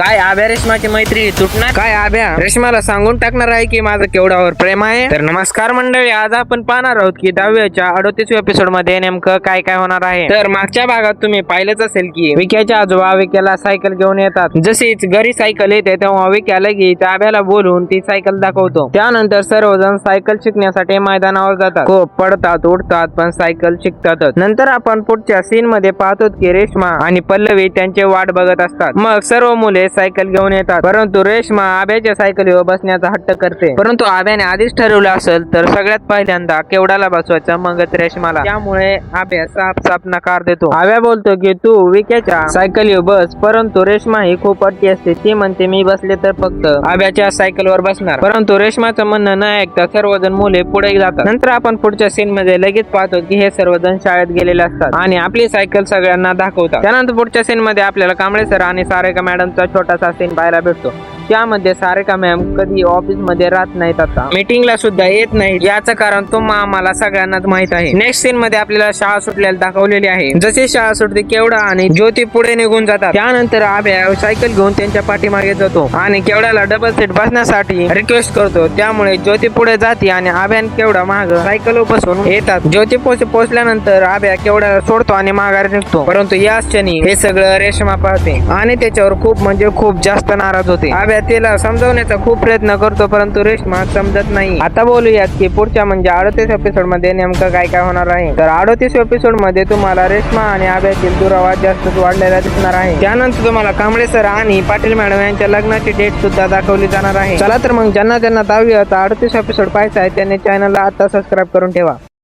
काय आभ्या रेश्माची मैत्री तुटणार? काय आभ्या? रेश्माला सांगून टाकणार आहे की माझं केवढावर प्रेम आहे. तर नमस्कार मंडळी आज आपण पाहणार आहोत की दहाव्याच्या अडोतीस एपिसोडमध्ये नेमकं काय काय होणार आहे. तर मागच्या भागात तुम्ही पाहिलंच असेल की विक्याच्या आजोबा विक्याला सायकल घेऊन येतात. जशीच घरी सायकल येते तेव्हा विक्या त्या आभ्याला बोलून ती सायकल दाखवतो. त्यानंतर सर्वजण सायकल शिकण्यासाठी मैदानावर जातात. खूप पडतात उठतात पण सायकल शिकतातच. नंतर आपण पुढच्या सीन मध्ये पाहतो की रेश्मा आणि पल्लवी त्यांचे वाट बघत असतात. मग सर्व मुले सायकल घेऊन येतात. परंतु रेशमा आब्याच्या सायकलीवर बसण्याचा हट्ट करते. परंतु आब्याने आधीच ठरवलं असेल तर सगळ्यात पहिल्यांदा केवडाला बसवायचं मगच रेशमाला. त्यामुळे आब्या साफ साप नकार देतो. आब्या बोलतो की तू विक्याच्या सायकलीवर बस परंतु रेशमा ही खूप अट्टी असते. ती म्हणते मी बसले तर फक्त आब्याच्या सायकलवर बसणार परंतु रेशमाचं म्हणणं न ऐकता सर्वजण मुले पुढे जातात. नंतर आपण पुढच्या सीन मध्ये लगेच पाहतो की हे सर्वजण शाळेत गेलेले असतात आणि आपली सायकल सगळ्यांना दाखवतात. त्यानंतर पुढच्या सीन मध्ये आपल्याला कांबळे सर आणि सारेका मॅडमचा छोटासा सीन पाहायला भेटतो त्यामध्ये सारिका मॅम कधी ऑफिसमध्ये राहत नाहीत आता. मीटिंगला सुद्धा येत नाही याचं कारण तुम्हा आम्हाला सगळ्यांनाच माहीत आहे. नेक्स्ट सीन मध्ये आपल्याला शाळा सुटलेली दाखवलेली आहे. जशी शाळा सुटते केवढा आणि ज्योती पुढे निघून जातात. त्यानंतर आभ्या सायकल घेऊन त्यांच्या पाठीमागे जातो आणि केवढ्याला डबल सीट बसण्यासाठी रिक्वेस्ट करतो. त्यामुळे ज्योती पुढे जाते आणि आभ्यान केवढा माग सायकल बसून येतात. ज्योती पोच पोहोचल्यानंतर आभ्या केवढ्याला सोडतो आणि माघारी निघतो. परंतु याच क्षणी हे सगळं रेशमा पाहते. आणि त्याच्यावर खूप म्हणजे खूप जास्त नाराज होते. आभ्या तिला समजवण्याचा खूप प्रयत्न करतो परंतु रेश्मा समजत नाही. आता बोलूयात की पुढच्या म्हणजे अडतीस एपिसोडमध्ये नेमकं काय काय होणार आहे. तर अडतीस एपिसोडमध्ये तुम्हाला रेश्मा आणि आब्यातील दुरावा जास्तच वाढलेला दिसणार आहे. त्यानंतर तुम्हाला कांबळे सर आणि पाटील मॅडम यांच्या लग्नाची डेट सुद्धा दाखवली जाणार आहे. चला तर मग ज्यांना ज्यांना दहावी आता अडतीस एपिसोड पाहायचा आहे त्यांनी चॅनलला आता सबस्क्राईब करून ठेवा.